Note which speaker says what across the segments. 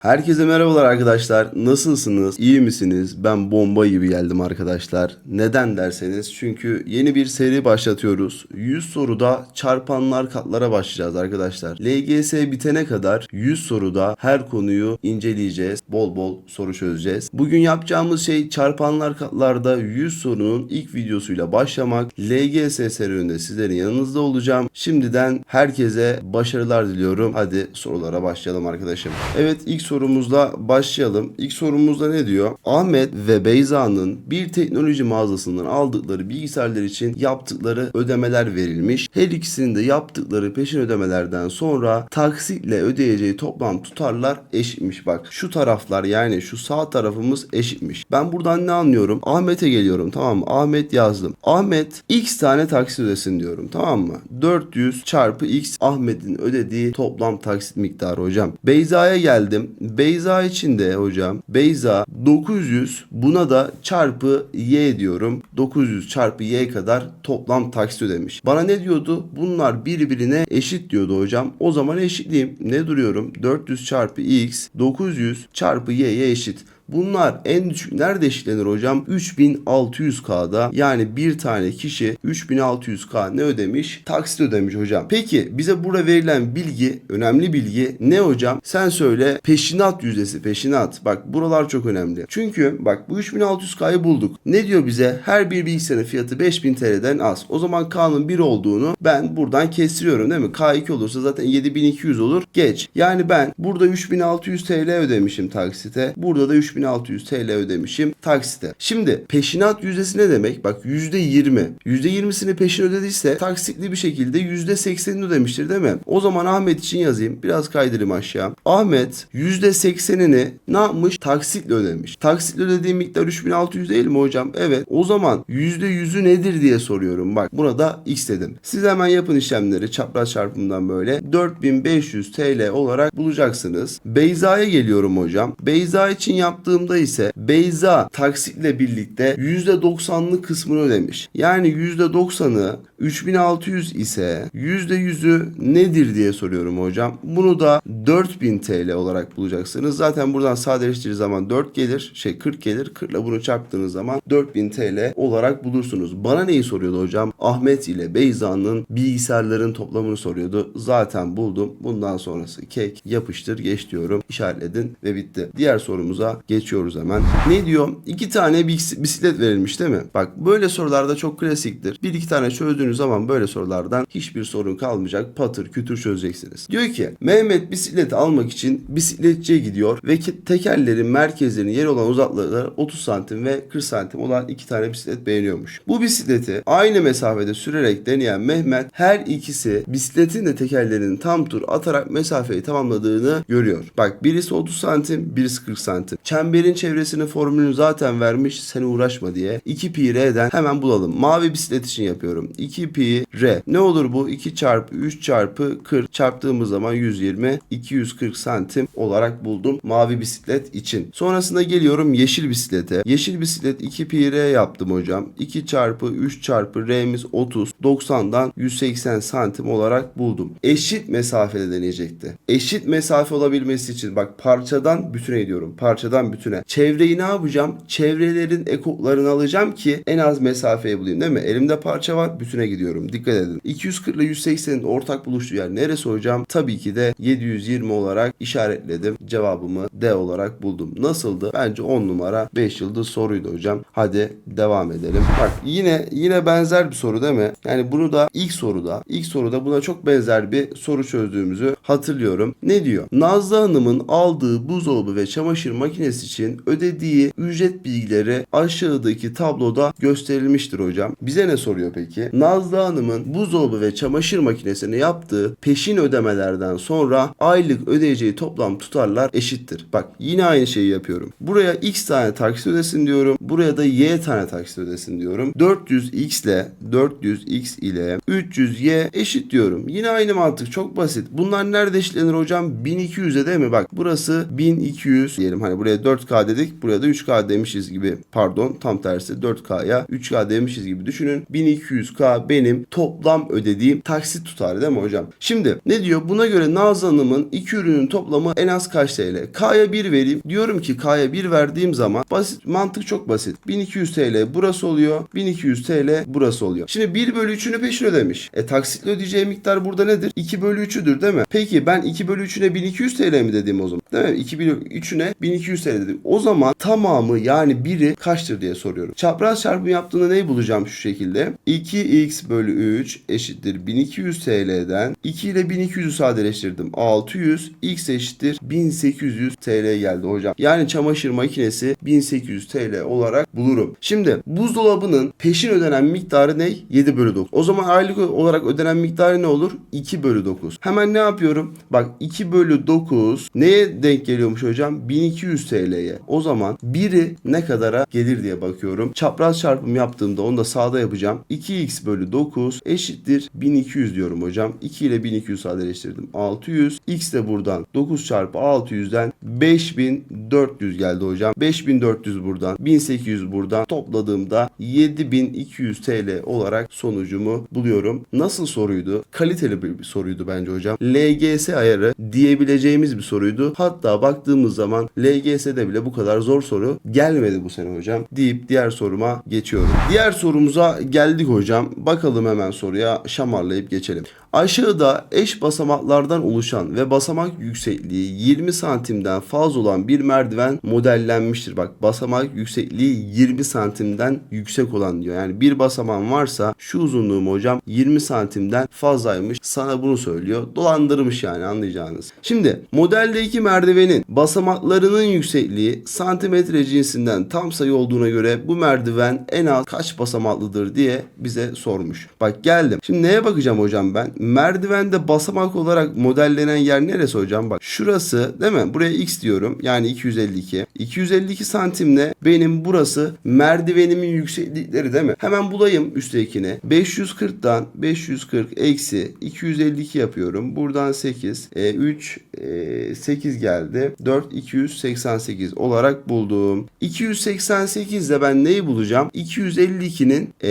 Speaker 1: Herkese merhabalar arkadaşlar. Nasılsınız? İyi misiniz? Ben bomba gibi geldim arkadaşlar. Neden derseniz çünkü yeni bir seri başlatıyoruz. 100 soruda çarpanlar katlara başlayacağız arkadaşlar. LGS bitene kadar 100 soruda her konuyu inceleyeceğiz. Bol bol soru çözeceğiz. Bugün yapacağımız şey çarpanlar katlarda 100 sorunun ilk videosuyla başlamak. LGS serüveninde sizlerin yanınızda olacağım. Şimdiden herkese başarılar diliyorum. Hadi sorulara başlayalım arkadaşım. Evet ilk sorumuzla başlayalım. İlk sorumuzda ne diyor? Ahmet ve Beyza'nın bir teknoloji mağazasından aldıkları bilgisayarlar için yaptıkları ödemeler verilmiş. Her ikisinin de yaptıkları peşin ödemelerden sonra taksitle ödeyeceği toplam tutarlar eşitmiş. Bak şu taraflar yani şu sağ tarafımız eşitmiş. Ben buradan ne anlıyorum? Ahmet'e geliyorum tamam mı? Ahmet yazdım. Ahmet x tane taksit ödesin diyorum tamam mı? 400 çarpı x Ahmet'in ödediği toplam taksit miktarı hocam. Beyza'ya geldim. Beyza için de hocam Beyza 900 buna da çarpı y diyorum. 900 çarpı y kadar toplam taksit ödemiş. Bana ne diyordu? Bunlar birbirine eşit diyordu hocam. O zaman eşitleyeyim. Ne duruyorum? 400 çarpı x 900 çarpı y'ye eşit. Bunlar en düşük nerede eşitlenir hocam? 3600K'da yani bir tane kişi 3600K ne ödemiş? Taksit ödemiş hocam. Peki bize burada verilen bilgi, önemli bilgi ne hocam? Sen söyle peşinat yüzdesi, peşinat. Bak buralar çok önemli. Çünkü bak bu 3600K'yı bulduk. Ne diyor bize? Her bir bilgisayarın fiyatı 5000 TL'den az. O zaman K'nın 1 olduğunu ben buradan kestiriyorum değil mi? K2 olursa zaten 7200 olur. Geç. Yani ben burada 3600 TL ödemişim taksite. Burada da 3600 TL ödemişim taksite. Şimdi peşinat yüzdesi ne demek? Bak %20. %20'sini peşin ödediyse taksitli bir şekilde %80'ini ödemiştir değil mi? O zaman Ahmet için yazayım. Biraz kaydırayım aşağı. Ahmet %80'ini ne yapmış? Taksitle ödemiş. Taksitle ödediğim miktar 3600 değil mi hocam? Evet. O zaman %100'ü nedir diye soruyorum. Bak buna da x dedim. Siz hemen yapın işlemleri çapraz çarpımdan böyle. 4500 TL olarak bulacaksınız. Beyza'ya geliyorum hocam. Beyza için yaptığımda ise Beyza taksitle birlikte %90'lık kısmını ödemiş. Yani %90'ı 3600 ise %100'ü nedir diye soruyorum hocam. Bunu da 4000 TL olarak bulacaksınız. Zaten buradan sadeleştirdiğiniz zaman 4 gelir. Şey 40 gelir. 40 ile bunu çarptığınız zaman 4000 TL olarak bulursunuz. Bana neyi soruyordu hocam? Ahmet ile Beyza'nın bilgisayarların toplamını soruyordu. Zaten buldum. Bundan sonrası kek yapıştır geç diyorum. İşaretledin ve bitti. Diğer sorumuza geçiyoruz hemen. Ne diyor? İki tane bis- bisiklet verilmiş değil mi? Bak böyle sorularda çok klasiktir. Bir iki tane çözdüğünüz zaman böyle sorulardan hiçbir sorun kalmayacak. Patır kütür çözeceksiniz. Diyor ki Mehmet bisikleti almak için bisikletçiye gidiyor ve tekerlerin merkezlerinin yeri olan uzaklıkları 30 santim ve 40 santim olan iki tane bisiklet beğeniyormuş. Bu bisikleti aynı mesafede sürerek deneyen Mehmet her ikisi bisikletin de tekerlerinin tam tur atarak mesafeyi tamamladığını görüyor. Bak birisi 30 santim, birisi 40 santim. Çemberin çevresinin formülünü zaten vermiş sen uğraşma diye. 2 pi r'den hemen bulalım. Mavi bisiklet için yapıyorum. 2 pi r. Ne olur bu? 2 çarpı 3 çarpı 40 çarptığımız zaman 120 240 santim olarak buldum mavi bisiklet için. Sonrasında geliyorum yeşil bisiklete. Yeşil bisiklet 2 pi r yaptım hocam. 2 çarpı 3 çarpı r'miz 30. 90'dan 180 santim olarak buldum. Eşit mesafede deneyecekti. Eşit mesafe olabilmesi için bak parçadan bütüne gidiyorum. Parçadan bütüne. Çevreyi ne yapacağım? Çevrelerin ekoklarını alacağım ki en az mesafeyi bulayım değil mi? Elimde parça var bütüne gidiyorum. Dikkat edin. 240 ile 180'in ortak buluştuğu yer neresi hocam? Tabii ki de 720 olarak işaretledim. Cevabımı D olarak buldum. Nasıldı? Bence 10 numara 5 yıldız soruydu hocam. Hadi devam edelim. Bak yine yine benzer bir soru değil mi? Yani bunu da ilk soruda ilk soruda buna çok benzer bir soru çözdüğümüzü hatırlıyorum. Ne diyor? Nazlı Hanım'ın aldığı buzdolabı ve çamaşır makinesi için ödediği ücret bilgileri aşağıdaki tabloda gösterilmiştir hocam. Bize ne soruyor peki? Nazlı Hanım'ın buzdolabı ve çamaşır makinesini yaptığı peşin ödemelerden sonra aylık ödeyeceği toplam tutarlar eşittir. Bak yine aynı şeyi yapıyorum. Buraya x tane taksit ödesin diyorum. Buraya da y tane taksit ödesin diyorum. 400x ile 400x ile 300y eşit diyorum. Yine aynı mantık çok basit. Bunlar nerede eşitlenir hocam? 1200'e değil mi? Bak burası 1200 diyelim. Hani buraya 4K dedik. Buraya da 3K demişiz gibi. Pardon tam tersi 4K'ya 3K demişiz gibi düşünün. 1200K benim toplam ödediğim taksit tutarı değil mi hocam? Şimdi ne diyor? Buna göre Nazlı Hanım'ın iki ürünün toplamı en az kaç TL? K'ya 1 vereyim. Diyorum ki K'ya 1 verdiğim zaman basit mantık çok basit. 1200 TL burası oluyor. 1200 TL burası oluyor. Şimdi 1 bölü 3'ünü peşin ödemiş. E taksitle ödeyeceği miktar burada nedir? 2 bölü 3'üdür değil mi? Peki ben 2 bölü 3'üne 1200 TL mi dedim o zaman? Değil mi? 2 bölü 3'üne 1200 TL dedim. O zaman tamamı yani biri kaçtır diye soruyorum. Çapraz çarpımı yaptığında neyi bulacağım şu şekilde? 2x bölü 3 eşittir 1200 TL'den 2 ile 1200'ü sadeleştirdim. 600 x eşittir 1800 TL geldi hocam. Yani çamaşır makinesi 1800 TL olarak bulurum. Şimdi buzdolabının peşin ödenen miktarı ne? 7 bölü 9. O zaman aylık olarak ödenen miktarı ne olur? 2 bölü 9. Hemen ne yapıyorum? Bak 2 bölü 9 neye denk geliyormuş hocam? 1200 TL'ye. O zaman biri ne kadara gelir diye bakıyorum. Çapraz çarpım yaptığımda onu da sağda yapacağım. 2x bölü 9 eşittir 1200 diyorum hocam. 2 ile 1200 sadeleştirdim. 600. X de buradan 9 çarpı 600'den 5400 geldi hocam. 5400 buradan 1800 buradan topladığımda 7200 TL olarak sonucumu buluyorum. Nasıl soruydu? Kaliteli bir soruydu bence hocam. LGS ayarı diyebileceğimiz bir soruydu. Hatta baktığımız zaman LGS'de bile bu kadar zor soru gelmedi bu sene hocam deyip diğer soruma geçiyorum. Diğer sorumuza geldik hocam. Bakalım hemen soruya şamarlayıp geçelim. Aşağıda eş basamaklardan oluşan ve basamak yüksekliği 20 santimden fazla olan bir merdiven modellenmiştir. Bak basamak yüksekliği 20 santimden yüksek olan diyor. Yani bir basamağın varsa şu uzunluğum hocam 20 santimden fazlaymış. Sana bunu söylüyor. Dolandırmış yani anlayacağınız. Şimdi modeldeki merdivenin basamaklarının yüksekliği santimetre cinsinden tam sayı olduğuna göre bu merdiven en az kaç basamaklıdır diye bize sormuş. Bak geldim. Şimdi neye bakacağım hocam ben? Merdivende basamak olarak modellenen yer neresi hocam? Bak şurası değil mi? Buraya x diyorum. Yani 252. 252 santimle benim burası merdivenimin yükseklikleri değil mi? Hemen bulayım üsttekini. 540'dan 540 eksi 252 yapıyorum. Buradan 8. E, 3 e, 8 geldi. 4 288 olarak buldum. 288 ile ben neyi bulacağım? 252'nin e,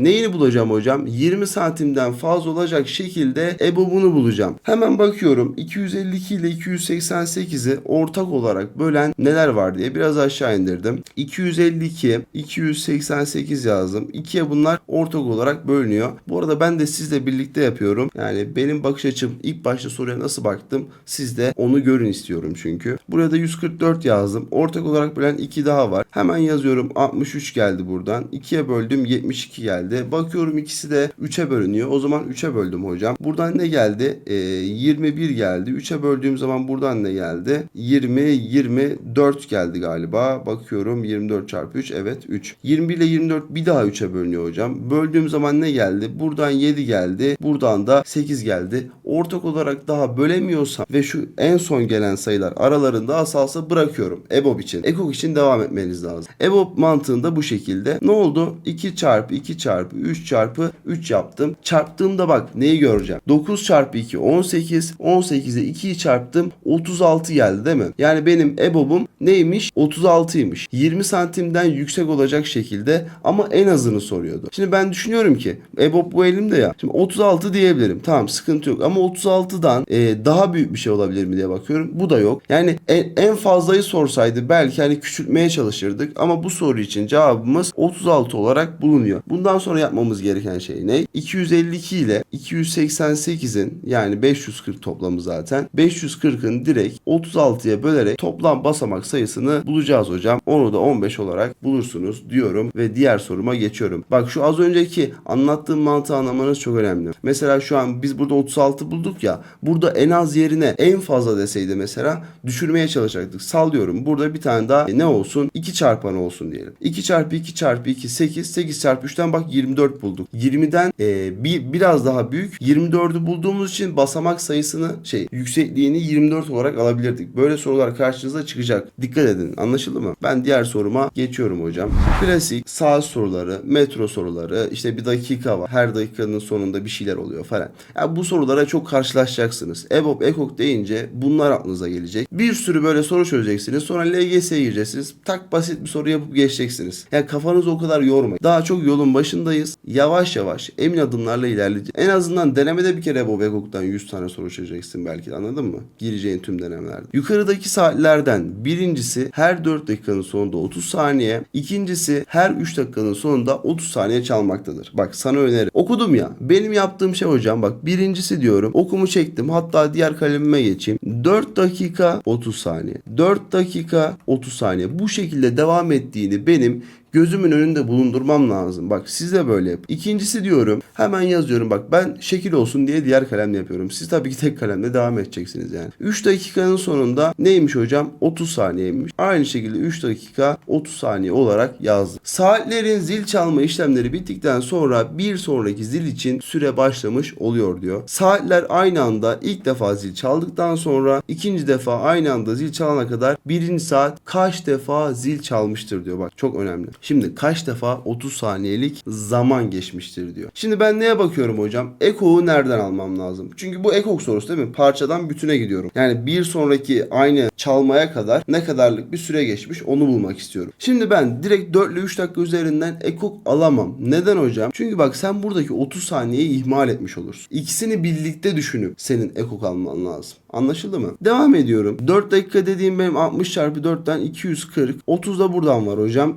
Speaker 1: neyini bulacağım hocam? 20 santimden fazla olacak şekilde EBOB'unu bulacağım. Hemen bakıyorum 252 ile 288'i ortak olarak bölen neler var diye biraz aşağı indirdim. 252, 288 yazdım. 2'ye bunlar ortak olarak bölünüyor. Bu arada ben de sizle birlikte yapıyorum. Yani benim bakış açım ilk başta soruya nasıl baktım siz de onu görün istiyorum çünkü. Buraya da 144 yazdım. Ortak olarak bölen 2 daha var. Hemen yazıyorum 63 geldi buradan. 2'ye böldüm 72 geldi. Bakıyorum ikisi de 3'e bölünüyor. O zaman 3'e böldüm hocam. Buradan ne geldi? Ee, 21 geldi. 3'e böldüğüm zaman buradan ne geldi? 20, 24 geldi galiba. Bakıyorum 24 çarpı 3. Evet 3. 21 ile 24 bir daha 3'e bölünüyor hocam. Böldüğüm zaman ne geldi? Buradan 7 geldi. Buradan da 8 geldi. Ortak olarak daha bölemiyorsam ve şu en son gelen sayılar aralarında asalsa bırakıyorum. EBOB için. EKOK için devam etmeniz lazım. EBOB mantığında bu şekilde. Ne oldu? 2 çarpı 2 çarpı 3 çarpı 3 yaptım. Çarptığımda bak neyi göreceğim? 9 çarpı 2 18. 18'e 2'yi çarptım. 36 geldi değil mi? Yani benim EBOB'um neymiş? 36'ymış. 20 santimden yüksek olacak şekilde ama en azını soruyordu. Şimdi ben düşünüyorum ki EBOB bu elimde ya. Şimdi 36 diyebilirim. Tamam sıkıntı yok ama 36'dan e, daha büyük bir şey olabilir mi diye bakıyorum. Bu da yok. Yani en, en fazlayı sorsaydı belki hani küçültmeye çalışırdık ama bu soru için cevabımız 36 olarak bulunuyor. Bundan sonra yapmamız gereken şey ne? 252 ile 288'in yani 540 toplamı zaten. 540'ın direkt 36'ya bölerek toplam basamak sayısını bulacağız hocam. Onu da 15 olarak bulursunuz diyorum ve diğer soruma geçiyorum. Bak şu az önceki anlattığım mantığı anlamanız çok önemli. Mesela şu an biz burada 36 bulduk ya. Burada en az yerine en fazla deseydi mesela düşürmeye çalışacaktık. Sallıyorum. Burada bir tane daha ne olsun? 2 çarpan olsun diyelim. 2 çarpı 2 çarpı 2 8. 8 çarpı 3'ten bak 24 bulduk. 20'den e, bir, biraz daha büyük 24'ü bulduğumuz için basamak sayısını şey yüksekliğini 24 olarak alabilirdik. Böyle sorular karşınıza çıkacak. Dikkat edin. Anlaşıldı mı? Ben diğer soruma geçiyorum hocam. Klasik saat soruları, metro soruları, işte bir dakika var. Her dakikanın sonunda bir şeyler oluyor falan. Ya bu sorulara çok karşılaşacaksınız. EBOB, EKOK deyince bunlar aklınıza gelecek. Bir sürü böyle soru çözeceksiniz. Sonra LGS'ye gireceksiniz. Tak basit bir soru yapıp geçeceksiniz. Yani kafanızı o kadar yormayın. Daha çok yolun başındayız. Yavaş yavaş emin adımlarla ilerleyeceğiz. En azından denemede bir kere EBOB, EKOK'tan 100 tane soru çözeceksin belki de anladın mı? Gireceğin tüm denemelerde. Yukarıdaki saatlerden birincisi her 4 dakikanın sonunda 30 saniye. ikincisi her 3 dakikanın sonunda 30 saniye çalmaktadır. Bak sana öneri. Okudum ya. Benim yaptığım şey hocam bak birincisi diyorum. Okumu çektim. Hatta diğer kalemime geçeyim. 4 dakika 30 saniye. 4 dakika 30 saniye. Bu şekilde devam ettiğini benim gözümün önünde bulundurmam lazım. Bak siz de böyle yap. İkincisi diyorum hemen yazıyorum bak ben şekil olsun diye diğer kalemle yapıyorum. Siz tabii ki tek kalemle devam edeceksiniz yani. 3 dakikanın sonunda neymiş hocam? 30 saniyeymiş. Aynı şekilde 3 dakika 30 saniye olarak yazdım. Saatlerin zil çalma işlemleri bittikten sonra bir sonraki zil için süre başlamış oluyor diyor. Saatler aynı anda ilk defa zil çaldıktan sonra ikinci defa aynı anda zil çalana kadar birinci saat kaç defa zil çalmıştır diyor. Bak çok önemli. Şimdi kaç defa 30 saniyelik zaman geçmiştir diyor. Şimdi ben neye bakıyorum hocam? Eko'yu nereden almam lazım? Çünkü bu ekok sorusu değil mi? Parçadan bütüne gidiyorum. Yani bir sonraki aynı çalmaya kadar ne kadarlık bir süre geçmiş onu bulmak istiyorum. Şimdi ben direkt 4 ile 3 dakika üzerinden ekok alamam. Neden hocam? Çünkü bak sen buradaki 30 saniyeyi ihmal etmiş olursun. İkisini birlikte düşünüp senin ekok alman lazım. Anlaşıldı mı? Devam ediyorum. 4 dakika dediğim benim 60 çarpı 4'ten 240. 30 da buradan var hocam.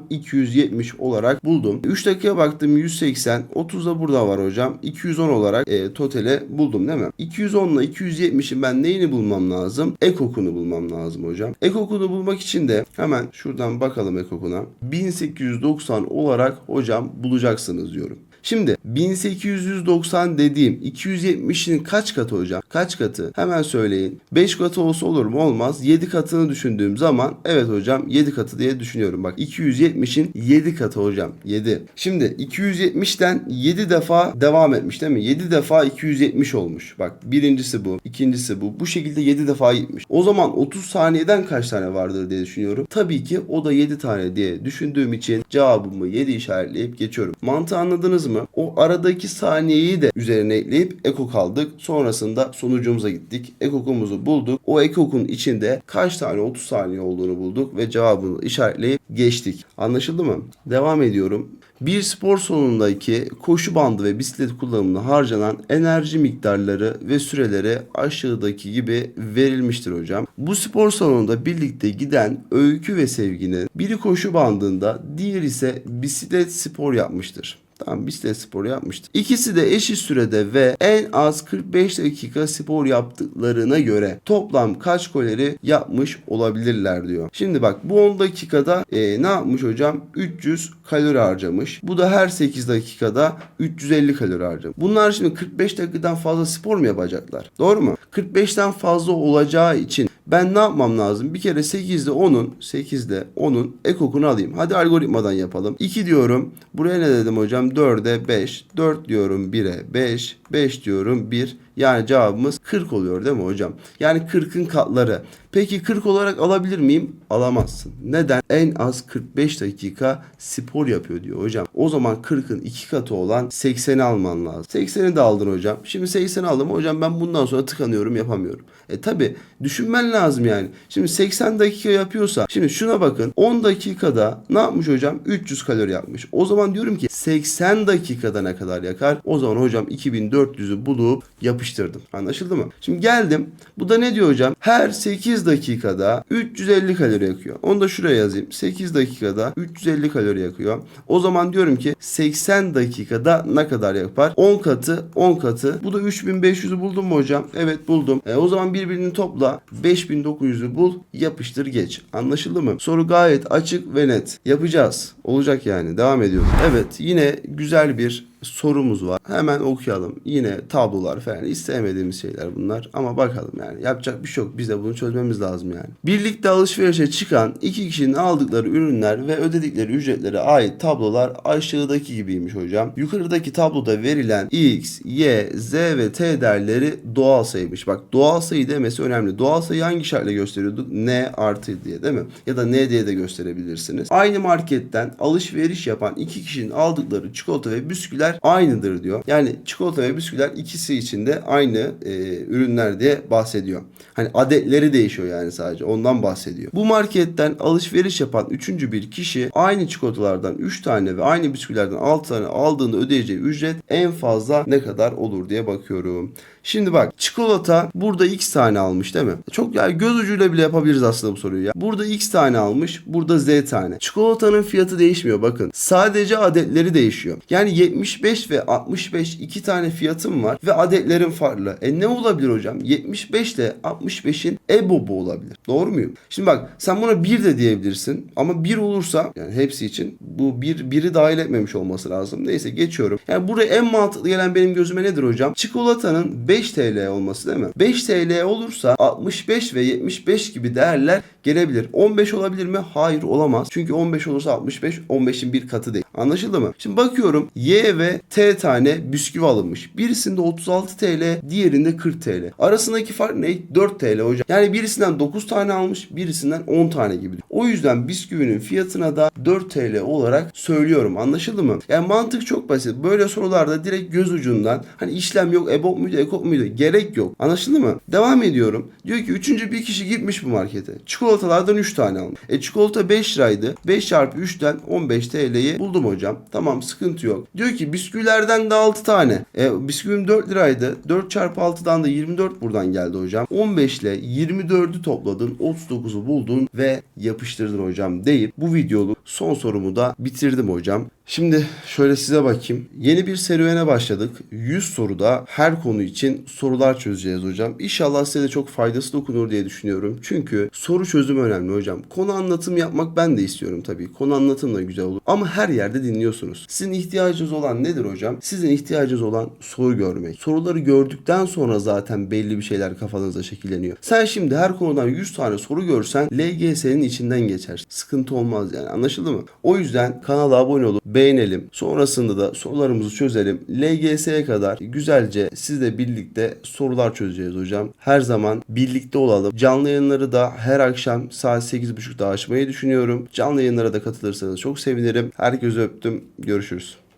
Speaker 1: 270 olarak buldum. 3 dakikaya baktım 180. 30 da burada var hocam. 210 olarak e, totale buldum değil mi? 210 ile 270'in ben neyini bulmam lazım? Ekokunu bulmam lazım hocam. Ekokunu bulmak için de hemen şuradan bakalım ekokuna. 1890 olarak hocam bulacaksınız diyorum. Şimdi 1890 dediğim 270'in kaç katı hocam? Kaç katı? Hemen söyleyin. 5 katı olsa olur mu? Olmaz. 7 katını düşündüğüm zaman evet hocam 7 katı diye düşünüyorum. Bak 270'in 7 katı hocam. 7. Şimdi 270'ten 7 defa devam etmiş değil mi? 7 defa 270 olmuş. Bak birincisi bu. ikincisi bu. Bu şekilde 7 defa gitmiş. O zaman 30 saniyeden kaç tane vardır diye düşünüyorum. Tabii ki o da 7 tane diye düşündüğüm için cevabımı 7 işaretleyip geçiyorum. Mantığı anladınız mı? O aradaki saniyeyi de üzerine ekleyip ekok aldık. Sonrasında sonucumuza gittik. Ekokumuzu bulduk. O ekokun içinde kaç tane 30 saniye olduğunu bulduk ve cevabını işaretleyip geçtik. Anlaşıldı mı? Devam ediyorum. Bir spor salonundaki koşu bandı ve bisiklet kullanımına harcanan enerji miktarları ve süreleri aşağıdaki gibi verilmiştir hocam. Bu spor salonunda birlikte giden Öykü ve Sevgi'nin biri koşu bandında diğeri ise bisiklet spor yapmıştır. Tamam bisiklet sporu yapmıştı. İkisi de eşit sürede ve en az 45 dakika spor yaptıklarına göre toplam kaç kalori yapmış olabilirler diyor. Şimdi bak bu 10 dakikada e, ne yapmış hocam? 300 kalori harcamış. Bu da her 8 dakikada 350 kalori harcamış. Bunlar şimdi 45 dakikadan fazla spor mu yapacaklar? Doğru mu? 45'ten fazla olacağı için ben ne yapmam lazım? Bir kere 8'de 10'un 8'de 10'un ekokunu alayım. Hadi algoritmadan yapalım. 2 diyorum. Buraya ne dedim hocam? 4'e 5. 4 diyorum 1'e 5. 5 diyorum 1. Yani cevabımız 40 oluyor değil mi hocam? Yani 40'ın katları. Peki 40 olarak alabilir miyim? Alamazsın. Neden? En az 45 dakika spor yapıyor diyor hocam. O zaman 40'ın 2 katı olan 80'i alman lazım. 80'i de aldın hocam. Şimdi 80'i aldım hocam ben bundan sonra tıkanıyorum yapamıyorum. E tabi düşünmen lazım yani. Şimdi 80 dakika yapıyorsa şimdi şuna bakın 10 dakikada ne yapmış hocam? 300 kalori yapmış. O zaman diyorum ki 80 dakikada ne kadar yakar? O zaman hocam 2400'ü bulup yapıştırdım. Anlaşıldı mı? Şimdi geldim. Bu da ne diyor hocam? Her 8 dakikada 350 kalori yakıyor. Onu da şuraya yazayım. 8 dakikada 350 kalori yakıyor. O zaman diyorum ki 80 dakikada ne kadar yapar? 10 katı 10 katı. Bu da 3500'ü buldum mu hocam? Evet buldum. E, o zaman birbirini topla. 5900'ü bul. Yapıştır geç. Anlaşıldı mı? Soru gayet açık ve net. Yapacağız. Olacak yani. Devam ediyorum. Evet yine güzel bir sorumuz var. Hemen okuyalım. Yine tablolar falan istemediğimiz şeyler bunlar. Ama bakalım yani yapacak bir şey yok. Biz de bunu çözmemiz lazım yani. Birlikte alışverişe çıkan iki kişinin aldıkları ürünler ve ödedikleri ücretlere ait tablolar aşağıdaki gibiymiş hocam. Yukarıdaki tabloda verilen x, y, z ve t değerleri doğal sayıymış. Bak doğal sayı demesi önemli. Doğal sayı hangi şartla gösteriyorduk? n artı diye değil mi? Ya da n diye de gösterebilirsiniz. Aynı marketten alışveriş yapan iki kişinin aldıkları çikolata ve bisküviler aynıdır diyor. Yani çikolata ve bisküviler ikisi için de aynı e, ürünler diye bahsediyor. Hani adetleri değişiyor yani sadece ondan bahsediyor. Bu marketten alışveriş yapan üçüncü bir kişi aynı çikolatalardan 3 tane ve aynı bisküvilerden 6 tane aldığında ödeyeceği ücret en fazla ne kadar olur diye bakıyorum. Şimdi bak çikolata burada x tane almış değil mi? Çok yani göz ucuyla bile yapabiliriz aslında bu soruyu ya. Burada x tane almış, burada z tane. Çikolatanın fiyatı değişmiyor bakın. Sadece adetleri değişiyor. Yani 75 ve 65 iki tane fiyatım var ve adetlerin farklı. E ne olabilir hocam? 75 ile 65'in EBOB'u olabilir. Doğru muyum? Şimdi bak sen buna 1 de diyebilirsin ama 1 olursa yani hepsi için bu 1 biri dahil etmemiş olması lazım. Neyse geçiyorum. Yani buraya en mantıklı gelen benim gözüme nedir hocam? Çikolatanın 5 TL olması değil mi? 5 TL olursa 65 ve 75 gibi değerler gelebilir. 15 olabilir mi? Hayır olamaz. Çünkü 15 olursa 65 15'in bir katı değil. Anlaşıldı mı? Şimdi bakıyorum Y ve T tane bisküvi alınmış. Birisinde 36 TL, diğerinde 40 TL. Arasındaki fark ne? 4 TL hocam. Yani birisinden 9 tane almış, birisinden 10 tane gibi. O yüzden bisküvinin fiyatına da 4 TL olarak söylüyorum. Anlaşıldı mı? Yani mantık çok basit. Böyle sorularda direkt göz ucundan hani işlem yok, EBOB muydu, EKOB muydu? Gerek yok. Anlaşıldı mı? Devam ediyorum. Diyor ki üçüncü bir kişi gitmiş bu markete. Çikolatalardan 3 tane almış. E çikolata 5 liraydı. 5 çarpı 3'ten 15 TL'yi buldum hocam. Tamam sıkıntı yok. Diyor ki bisküvilerden de 6 tane. E bisküvim 4 liraydı. 4 çarpı 6'dan da 24 buradan geldi hocam. 15 ile 24'ü topladın. 39'u buldun ve yapıştırdın hocam deyip bu videolu son sorumu da bitirdim hocam. Şimdi şöyle size bakayım. Yeni bir serüvene başladık. 100 soruda her konu için sorular çözeceğiz hocam. İnşallah size de çok faydası dokunur diye düşünüyorum. Çünkü soru çözümü önemli hocam. Konu anlatım yapmak ben de istiyorum tabii. Konu anlatım da güzel olur. Ama her yerde dinliyorsunuz. Sizin ihtiyacınız olan nedir hocam? Sizin ihtiyacınız olan soru görmek. Soruları gördükten sonra zaten belli bir şeyler kafanızda şekilleniyor. Sen şimdi her konudan 100 tane soru görsen LGS'nin içinden geçer. Sıkıntı olmaz yani anlaşıldı mı? O yüzden kanala abone olup beğenelim. Sonrasında da sorularımızı çözelim. LGS'ye kadar güzelce sizle birlikte sorular çözeceğiz hocam. Her zaman birlikte olalım. Canlı yayınları da her akşam saat 8.30'da açmayı düşünüyorum. Canlı yayınlara da katılırsanız çok sevinirim. Herkese öptüm. Görüşürüz.